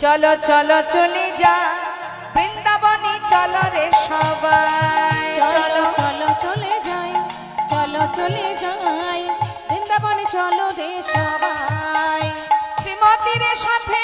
চলো চলো চলে যা। বৃন্দাবনে চলো রে সবাই। চলো চলো চলে যাই চলো চলে যাই। বৃন্দাবনে চলো রে সবাই। শ্রীমতীর সাথে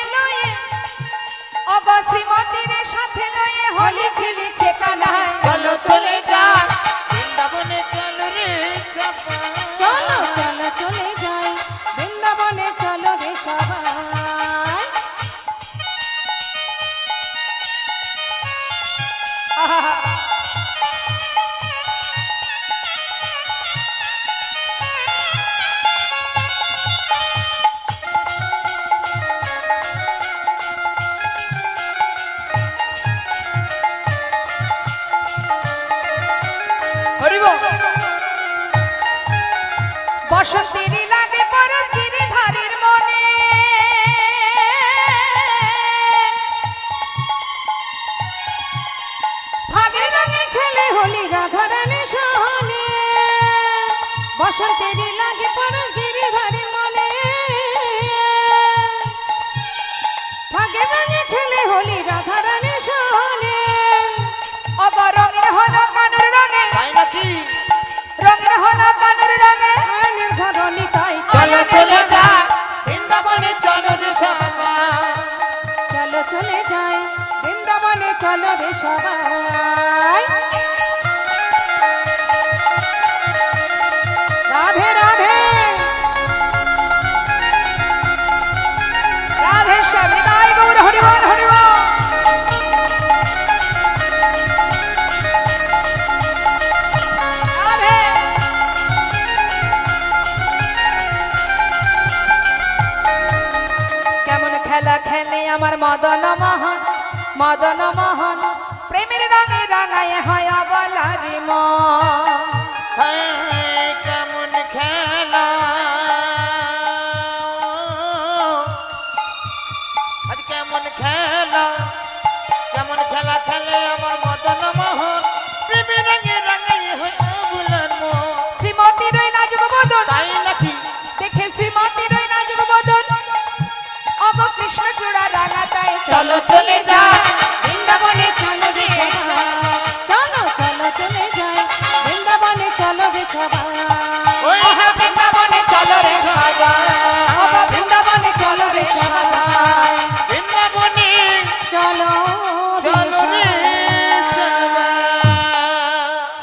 বসন্তের হোলি রাধারানী সহনে। বসন্তেরই লাগে পরশ গিরিধারী মনে। ভাগে রঙে খেলে হোলি রাধারানী আমার মদন মহন মদন মহন। প্রেমের রঙে রাঙায় হয় বলারি মন। চলো চলে যা বৃন্দাবনে চলো রে চলো চলো চলে যাই বৃন্দাবনে চলো রে সবাই। বৃন্দাবনে চলো রে সবাই। বৃন্দাবনে চলো রে সবাই। বৃন্দাবনে চলো চলো রে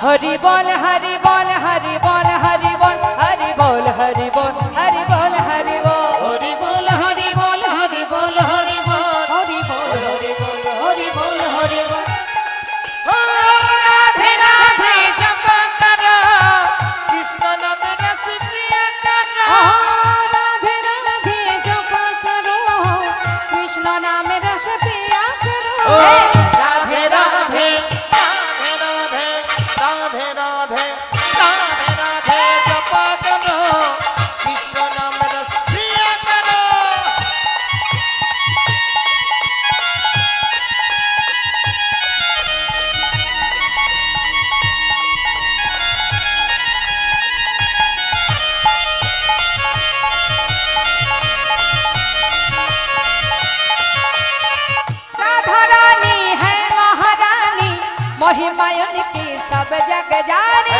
হরি বল হরি বল হরি বল হরি বল হরি বল হরি বল। सब जग जाने।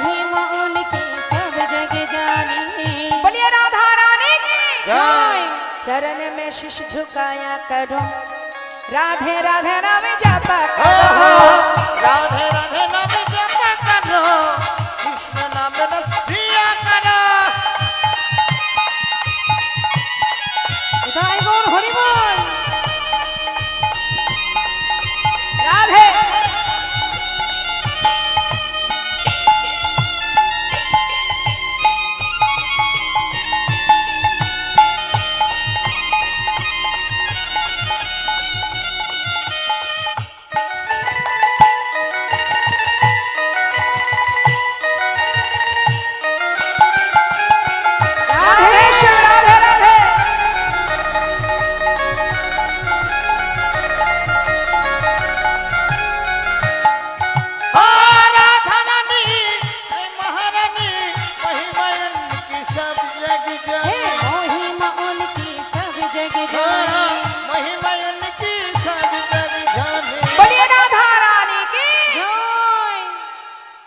जग उनकी सब जग जानी। बोलिए राधा रानी की। चरण में शीश झुकाया करो। राधे राधे नाम जाता करो। राधे राधे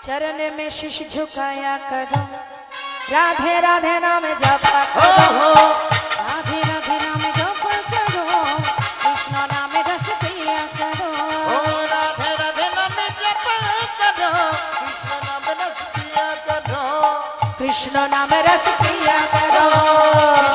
चरण में शीश झुकाया करो राधे राधे नाम जप करो राधे राधे नाम जप करो कृष्ण नाम रस पिया करो राधे राधे नाम जप करो कृष्ण नाम रस पिया करो कृष्ण नाम रस पिया करो